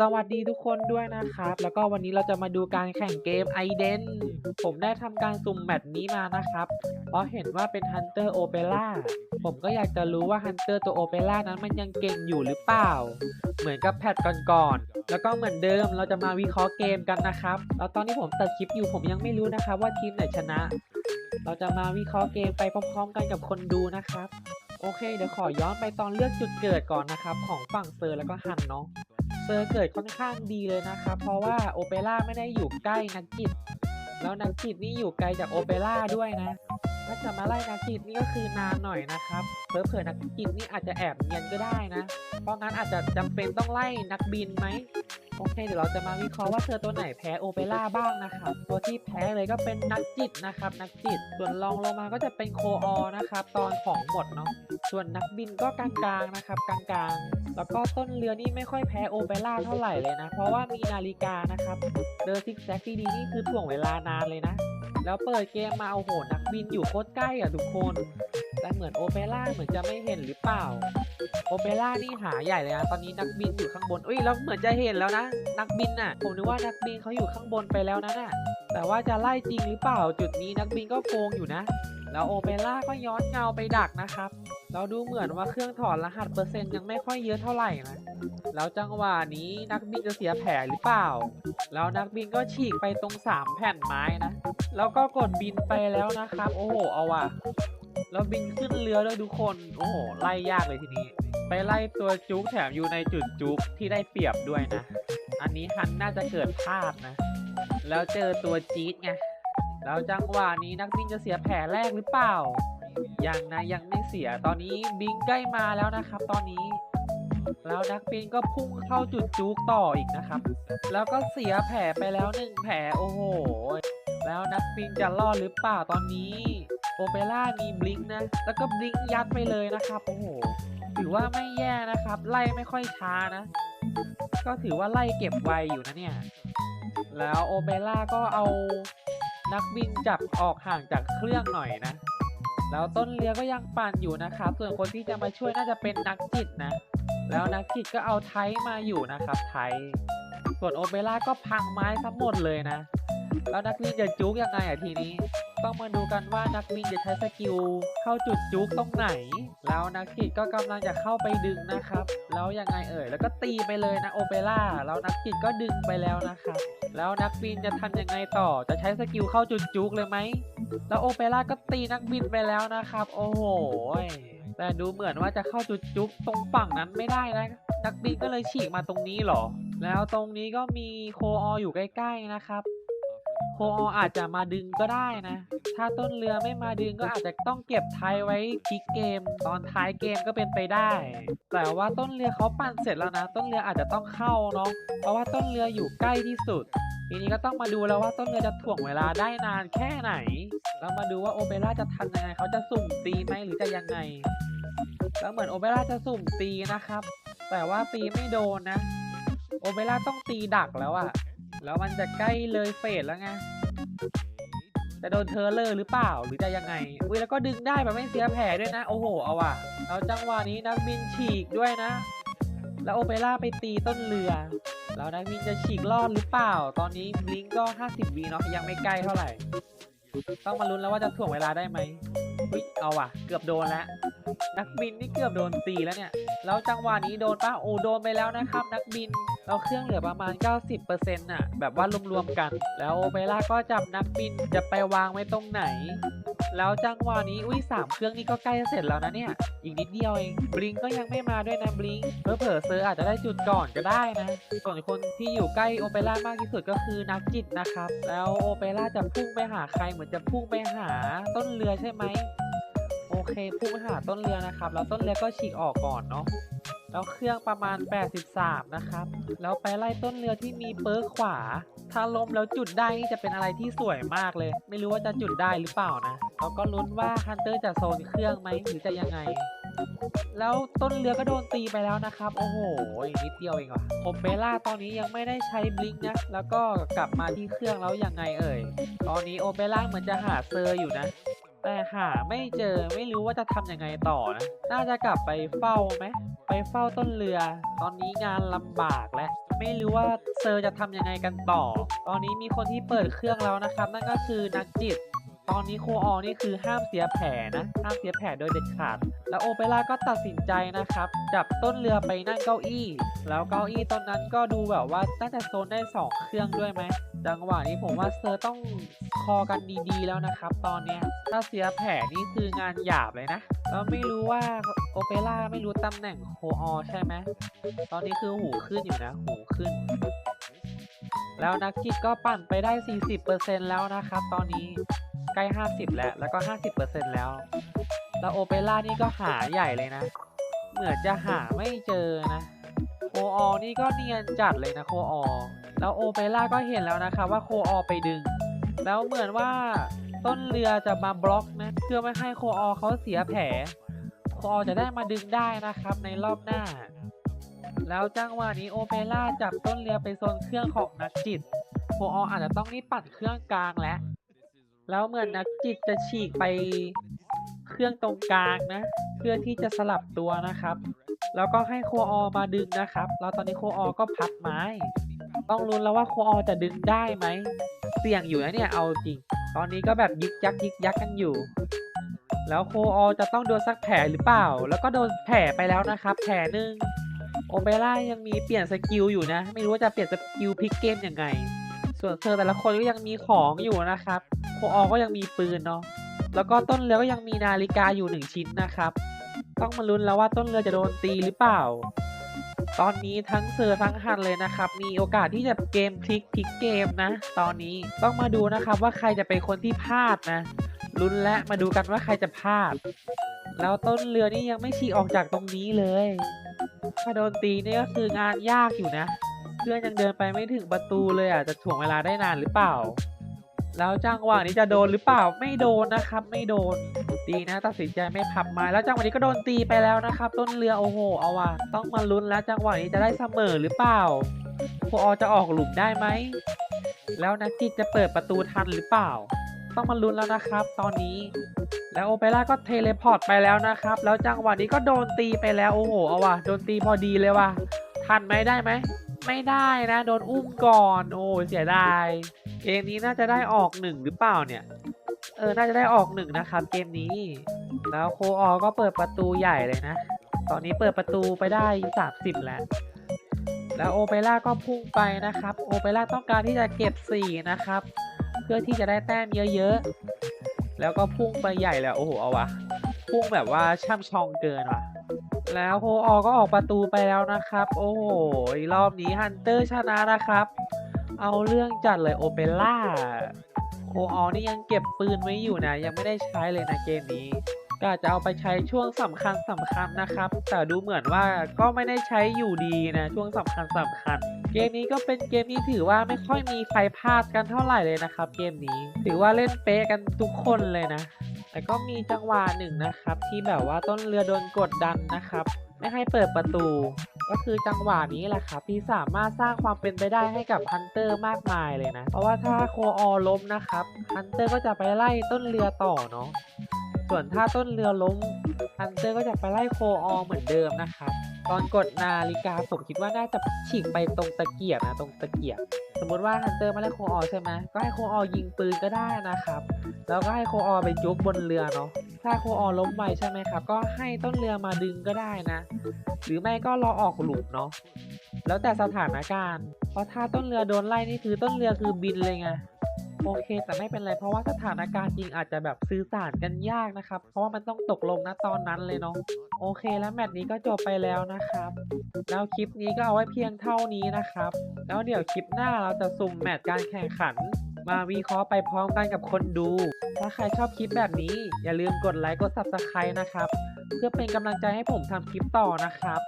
สวัสดีทุกคนด้วยนะครับ แล้วก็วันนี้เราจะมาดูการแข่งเกม i d e n ผมได้ทำการสุ่มแมตช์นี้มานะครับ เพราะเห็นว่าเป็น Hunter Opera ผมก็อยากจะรู้ว่า Hunter ตัว Opera นั้นมันยังเก่งอยู่หรือเปล่า เหมือนกับแพทก่อนๆ แล้วก็เหมือนเดิมเราจะมาวิเคราะห์เกมกันนะครับ แล้วตอนที่ผมตัดคลิปอยู่ผมยังไม่รู้นะครับว่าทีมไหนชนะ เราจะมาวิเคราะห์เกมไปพร้อม ๆ กันกับคนดูนะครับ โอเค เดี๋ยวขอย้อนไปตอนเลือกจุดเกิดก่อนนะครับ ของฝั่งเซอร์แล้วก็ฮันเนาะ เซอร์เกิดค่อนข้างดีเลยนะครับ เพราะว่าโอเปร่าไม่ได้อยู่ใกล้นักจิต แล้วนักจิตนี่อยู่ไกลจากโอเปร่าด้วยนะถ้าจะมาไล่นักจิตนี่ก็คือนานหน่อยนะครับเผื่อๆนักจิตนี่อาจจะแอบเนียนก็ได้นะ เพราะงั้นอาจจะจำเป็นต้องไล่นักบินไหม โอเคเดี๋ยวเราจะมาวิเคราะห์ว่าเธอตัวไหนแพ้โอเปร่าบ้างนะครับ ตัวที่แพ้เลยก็เป็นนักจิตนะครับ นักจิต ส่วนรองลงมาก็จะเป็นโคออนะครับ ตอนของหมดเนาะส่วนนักบินก็กลางๆนะครับ กลางๆ แล้วก็ต้นเรือนี่ไม่ค่อยแพ้โอเปร่าเท่าไหร่เลยนะ เพราะว่ามีนาฬิกานะครับเดอร์ซิกแซกที่ดีนี่คือถ่วงเวลานานเลยนะ แล้วเปิดเกมมาโอ้โหนักบินอยู่โคตรใกล้อะทุกคน แต่เหมือนโอเปร่าเหมือนจะไม่เห็นหรือเปล่า โอเปร่านี่หาใหญ่เลยนะตอนนี้นักบินอยู่ข้างบนอุ้ยแล้วเหมือนจะเห็นแล้วนะ นักบินน่ะ ผมนึกว่านักบินเขาอยู่ข้างบนไปแล้วนะน่ะ แต่ว่าจะไล่จริงหรือเปล่า จุดนี้นักบินก็โกงอยู่นะ แล้วโอเปร่าก็ย้อนเงาไปดักนะครับ เราดูเหมือนว่าเครื่องถอดรหัสเปอร์เซ็นต์ยังไม่ค่อยเยอะเท่าไหร่นะ แล้วจังหวะนี้นักบินจะเสียแผลหรือเปล่า แล้วนักบินก็ฉีกไปตรง 3 แผ่นไม้นะ แล้วก็กดบินไปแล้วนะครับ โอ้โห เอาว่ะ แล้วบินขึ้นเรือด้วยทุกคน โอ้โห ไล่ยากเลยทีนี้ ไปไล่ตัวจุกแถมอยู่ในจุดจุกที่ได้เปรียบด้วยนะ อันนี้ฮันน่าจะเกิดพลาดนะ แล้วเจอตัวจี๊ดไง แล้วจังหวะนี้นักบินจะเสียแผลแรกหรือเปล่า ยังนะยังไม่เสีย ตอนนี้บิงใกล้มาแล้วนะครับ ตอนนี้แล้วนักบินก็พุ่งเข้าจุดจุกต่ออีกนะครับ แล้วก็เสียแผลไปแล้วหนึ่งแผลโอ้โห แล้วนักบินจะรอดหรือเปล่าตอนนี้ โอเปร่ามีบลิงก์นะ แล้วก็บลิงก์ยัดไปเลยนะครับ โอ้โห ถือว่าไม่แย่นะครับ ไล่ไม่ค่อยช้านะ ก็ถือว่าไล่เก็บไวอยู่นะเนี่ย แล้วโอเปร่าก็เอานักบินจับออกห่างจากเครื่องหน่อยนะ แล้วต้นเรือก็ยังปั่นอยู่นะครับ ส่วนคนที่จะมาช่วยน่าจะเป็นนักจิตนะ แล้วนักจิตก็เอาไทยมาอยู่นะครับ ไทย ส่วนโอเปร่าก็พังไม้ทั้งหมดเลยนะ แล้วนักบินจะจุกยังไงอะทีนี้ ต้องมาดูกันว่านักบินจะใช้สกิลเข้าจุดจุกตรงไหน แล้วนักจิตก็กำลังจะเข้าไปดึงนะครับ แล้วยังไงเอ่ย แล้วก็ตีไปเลยนะโอเปร่า แล้วนักจิตก็ดึงไปแล้วนะครับ แล้วนักบินจะทำยังไงต่อ จะใช้สกิลเข้าจุดจุกเลยไหม แล้วโอเปร่าก็ตีนักบินไปแล้วนะครับ โอ้โห แต่ดูเหมือนว่าจะเข้าจุดจุกตรงฝั่งนั้นไม่ได้นะ นักบินก็เลยฉีกมาตรงนี้เหรอ แล้วตรงนี้ก็มีโคอออยู่ใกล้ ๆนะครับ โคอออาจจะมาดึงก็ได้นะ ถ้าต้นเรือไม่มาดึงก็อาจจะต้องเก็บไทยไว้พลิกเกม ตอนท้ายเกมก็เป็นไปได้ แต่ว่าต้นเรือเขาปั่นเสร็จแล้วนะ ต้นเรืออาจจะต้องเข้าเนาะ เพราะว่าต้นเรืออยู่ใกล้ที่สุด ทีนี้ก็ต้องมาดูแล้วว่าต้นเรือจะถ่วงเวลาได้นานแค่ไหนแล้วมาดูว่าโอเปร่าจะทันยังไง เขาจะสุ่มตีไหมหรือจะยังไง แล้วเหมือนโอเปร่าจะสุ่มตีนะครับ แต่ว่าตีไม่โดนนะ โอเปร่าต้องตีดักแล้วอะ แล้วมันจะใกล้เลยเฟสแล้วไงจะโดนเทอร์เลอร์หรือเปล่าหรือจะยังไงอุ้ยแล้วก็ดึงได้แบบไม่เสียแผลด้วยนะ โอ้โหเอาว่ะแล้วจังหวะนี้นักบินฉีกด้วยนะ แล้วโอเปร่าไปตีต้นเรือ แล้วนักบินจะฉีกรอดหรือเปล่า ตอนนี้บลิงก์ก็ 50วีเนาะยังไม่ใกล้เท่าไหร่ ต้องมาลุ้นแล้วว่าจะถ่วงเวลาได้ไหมอุ้ยเอาว่ะ เกือบโดนแล้วนักบินนี่เกือบโดนตีแล้วเนี่ยแล้วจังหวะนี้โดนป้าโอ้โดนไปแล้วนะครับ นักบิน เราเครื่องเหลือประมาณ 90%น่ะ แบบว่ารวมๆกัน แล้วโอเปร่าก็จับนักบินจะไปวางไว้ตรงไหน แล้วจังหวะนี้อุ้ยสามเครื่องนี้ก็ใกล้เสร็จแล้วนะเนี่ย อีกนิดเดียวเองบลิงก็ยังไม่มาด้วยนะบลิงเผลอเซอร์อาจจะได้จุดก่อนก็ได้นะ ส่วนคนที่อยู่ใกล้โอเปร่ามากที่สุดก็คือนักจิตนะครับ แล้วโอเปร่าจะพุ่งไปหาใครเหมือนจะพุ่งไปหาต้นเรือใช่ไหมโอเคพุ่งไปหาต้นเรือนะครับ แล้วต้นเรือก็ฉีกออกก่อนเนาะ แล้วเครื่องประมาณ 83 นะครับ แล้วไปไล่ต้นเรือที่มีเปิร์ขวา ถ้าล้มแล้วจุดได้นี่จะเป็นอะไรที่สวยมากเลย ไม่รู้ว่าจะจุดได้หรือเปล่านะแล้วก็ลุ้นว่าฮันเตอร์จะโซนเครื่องไหมหรือจะยังไง แล้วต้นเรือก็โดนตีไปแล้วนะครับ โอ้โหนิดเดียวเองว่ะผมเบล่าตอนนี้ยังไม่ได้ใช้บลิงนะ แล้วก็กลับมาที่เครื่องแล้วยังไงเอ่ย ตอนนี้โอเปร่าเหมือนจะหาเซอร์อยู่นะแต่หาไม่เจอไม่รู้ว่าจะทำยังไงต่อนะ น่าจะกลับไปเฝ้าไหม ไปเฝ้าต้นเรือ ตอนนี้งานลำบากแล้วไม่รู้ว่าเซอร์จะทำยังไงกันต่อ ตอนนี้มีคนที่เปิดเครื่องแล้วนะครับ นั่นก็คือนักจิต ตอนนี้โคออนี่คือห้ามเสียแผลนะห้ามเสียแผลโดยเด็ดขาด แล้วโอเปร่าก็ตัดสินใจนะครับ จับต้นเรือไปนั่งเก้าอี้ แล้วเก้าอี้ต้นนั้นก็ดูแบบว่าน่าจะโซนได้สองเครื่องด้วยไหมจังหวะนี้ผมว่าเซอร์ต้องคอกันดีๆแล้วนะครับ ตอนเนี้ยถ้าเสียแผลนี่คืองานหยาบเลยนะแล้วไม่รู้ว่า โอเปร่าไม่รู้ตำแหน่งโคออใช่ไหม ตอนนี้คือหูขึ้นอยู่นะ หูขึ้น แล้วนักจิตก็ปั่นไปได้ 40%แล้วนะครับ ตอนนี้ใกล้ 50 แล้ว แล้วก็ 50%แล้ว แล้วโอเปร่านี่ก็หาใหญ่เลยนะ เหมือนจะหาไม่เจอนะโคออนี่ก็เนียนจัดเลยนะโคออแล้วโอเปร่าก็เห็นแล้วนะคะว่าโคออไปดึง แล้วเหมือนว่าต้นเรือจะมาบล็อกนะ เพื่อไม่ให้โคออเขาเสียแผล คออจะได้มาดึงได้นะครับในรอบหน้า แล้วจังหวะนี้โอเปร่าจับต้นเรือไปโซนเครื่องของนักจิตโคอออาจจะต้องรีบปั่นเครื่องกลางแล้วแล้วเหมือนนักจิตจะฉีกไปเครื่องตรงกลางนะ เพื่อที่จะสลับตัวนะครับ แล้วก็ให้โคออมาดึงนะครับ แล้วตอนนี้โคออก็พัดไม้ ต้องลุ้นแล้วว่าโคออจะดึงได้ไหม เสี่ยงอยู่นะเนี่ยเอาจริง ตอนนี้ก็แบบยิกยักยิกยักกันอยู่ แล้วโคออจะต้องโดนสักแผลหรือเปล่า แล้วก็โดนแผลไปแล้วนะครับ แผลหนึ่งโอเปร่ายังมีเปลี่ยนสกิลอยู่นะ ไม่รู้ว่าจะเปลี่ยนสกิลพลิกเกมยังไง ส่วนเธอแต่ละคนก็ยังมีของอยู่นะครับ โคออก็ยังมีปืนเนาะ แล้วก็ต้นเรือก็ยังมีนาฬิกาอยู่หนึ่งชิ้นนะครับ ต้องมาลุ้นแล้วว่าต้นเรือจะโดนตีหรือเปล่า ตอนนี้ทั้งเซอร์ทั้งฮันเลยนะครับ มีโอกาสที่จะเกมพลิกพลิกเกมนะ ตอนนี้ต้องมาดูนะครับว่าใครจะเป็นคนที่พลาดนะ ลุ้นและมาดูกันว่าใครจะพลาด แล้วต้นเรือนี่ยังไม่ฉีกออกจากตรงนี้เลย ถ้าโดนตีนี่ก็คืองานยากอยู่นะ เพื่อนยังเดินไปไม่ถึงประตูเลยอะจะถ่วงเวลาได้นานหรือเปล่า แล้วจังหวะนี้จะโดนหรือเปล่าไม่โดนนะครับ ไม่โดนดีนะตัดสินใจไม่พับไม้แล้วจังหวะนี้ก็โดนตีไปแล้วนะครับ ต้นเรือโอ้โหเอาว่ะต้องมาลุ้นแล้วจังหวะนี้จะได้เสมอหรือเปล่าโคออจะออกหลุมได้ไหมแล้วนักจิตจะเปิดประตูทันหรือเปล่า ต้องมาลุ้นแล้วนะครับ ตอนนี้ แล้วโอเปร่าก็เทเลพอร์ตไปแล้วนะครับ แล้วจังหวะนี้ก็โดนตีไปแล้วโอ้โหเอาว่ะโดนตีพอดีเลยว่ะทันไหมได้ไหมไม่ได้นะ โดนอุ้มก่อน โอ้เสียดายเกมนี้น่าจะได้ออกหนึ่งหรือเปล่าเนี่ย เออ น่าจะได้ออกหนึ่งนะครับเกมนี้ แล้วโคออก็เปิดประตูใหญ่เลยนะ ตอนนี้เปิดประตูไปได้30แล้ว แล้วโอเปร่าก็พุ่งไปนะครับ โอเปร่าต้องการที่จะเก็บ4นะครับ เพื่อที่จะได้แต้มเยอะๆ แล้วก็พุ่งไปใหญ่แล้วโอ้โหเอาวะ พุ่งแบบว่าช่ำชองเกินว่ะ แล้วโคออก็ออกประตูไปแล้วนะครับ โอ้โหรอบนี้ฮันเตอร์ชนะนะครับ เอาเรื่องจัดเลยโอเปร่าโคออนี่ยังเก็บปืนไว้อยู่นะ ยังไม่ได้ใช้เลยนะเกมนี้ก็จจะเอาไปใช้ช่วงสำคัญสำคัญนะครับ แต่ดูเหมือนว่าก็ไม่ได้ใช้อยู่ดีนะ ช่วงสำคัญสำคัญ เกมนี้ก็เป็นเกมที่ถือว่าไม่ค่อยมีใครพลาดกันเท่าไหร่เลยนะครับ เกมนี้ถือว่าเล่นเป๊ะกันทุกคนเลยนะ แต่ก็มีจังหวะหนึ่งนะครับ ที่แบบว่าต้นเรือโดนกดดันนะครับ ไม่ให้เปิดประตู ก็คือจังหวะนี้แหละครับที่สามารถสร้างความเป็นไปได้ให้กับฮันเตอร์มากมายเลยนะ เพราะว่าถ้าโคออล้มนะครับฮันเตอร์ก็จะไปไล่ต้นเรือต่อเนาะส่วนถ้าต้นเรือล้มฮันเตอร์ก็จะไปไล่โคออเหมือนเดิมนะครับ ตอนกดนาฬิกาผมคิดว่าน่าจะฉีกไปตรงตะเกียบนะตรงตะเกียบ สมมติว่าฮันเตอร์มาไล่โคออใช่ไหมก็ให้โคออยิงปืนก็ได้นะครับ แล้วก็ให้โคออไปจุกบนเรือเนาะถ้าโคออล้มไปใช่ไหมครับ ก็ให้ต้นเรือมาดึงก็ได้นะ หรือไม่ก็รอออกหลุมเนาะแล้วแต่สถานการณ์ เพราะถ้าต้นเรือโดนไล่นี่คือต้นเรือคือบินเลยไง โอเค แต่ไม่เป็นไรเพราะว่าสถานการณ์จริงอาจจะแบบสื่อสารกันยากนะครับ เพราะว่ามันต้องตกลงนะตอนนั้นเลยเนาะโอเค แล้วแมตช์นี้ก็จบไปแล้วนะครับ แล้วคลิปนี้ก็เอาไว้เพียงเท่านี้นะครับ แล้วเดี๋ยวคลิปหน้าเราจะสุ่มแมตช์การแข่งขัน มาวิเคราะห์ไปพร้อมกันกับคนดู ถ้าใครชอบคลิปแบบนี้ อย่าลืมกดไลค์กด subscribe นะครับ เพื่อเป็นกำลังใจให้ผมทำคลิปต่อนะครับ